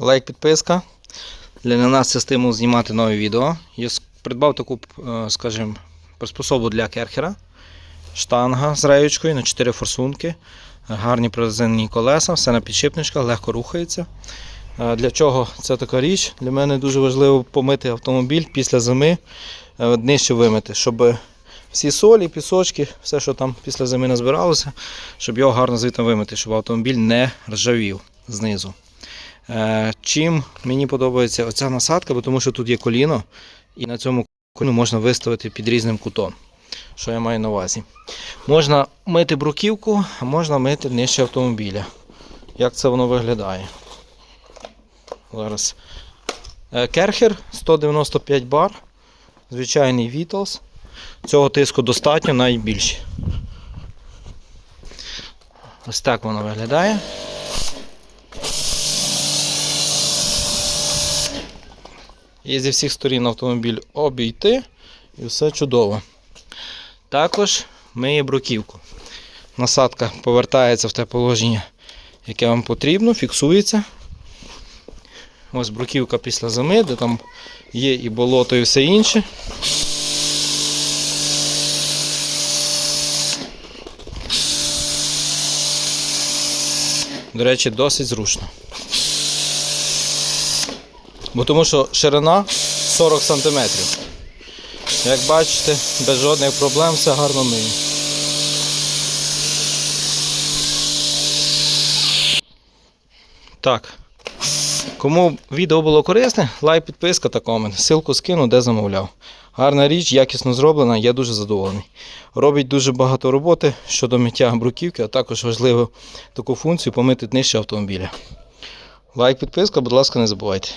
Лайк, підписка. Для нас це стимул знімати нові відео. Я придбав таку, е, скажімо, приспособу для керхера. Штанга з реючкою на 4 форсунки. Гарні прорезинені колеса, все на підшипничках, легко рухається. Е, Для чого це така річ? Для мене дуже важливо помити автомобіль після зими, е, днище вимити, щоб всі солі, пісочки, все, що там після зими назбиралося, щоб його гарно звідти вимити, щоб автомобіль не ржавів знизу. Е, Чим мені подобається оця насадка, бо тому що тут є коліно, і на цьому коліну можна виставити під різним кутом. Що я маю на увазі? Можна мити бруківку, а можна мити нижче автомобіля. Як це воно виглядає? Зараз. Е, Керхер 195 бар. Звичайний Vitals. Цього тиску достатньо найбільше. Ось так воно виглядає. І зі всіх сторін автомобіль обійти і все чудово. Також миє бруківку. Насадка повертається в те положення, яке вам потрібно, фіксується. Ось бруківка після зими, де там є і болото, і все інше. До речі, досить зручно. Бо тому що ширина 40 см. Як бачите, без жодних проблем все гарно миє. Так. Кому відео було корисне, лайк, підписка та комент. Силку скину, де замовляв. Гарна річ, якісно зроблена, я дуже задоволений. Робить дуже багато роботи щодо миття бруківки, а також важливо таку функцію помити днище автомобіля. Лайк, підписка, будь ласка, не забувайте.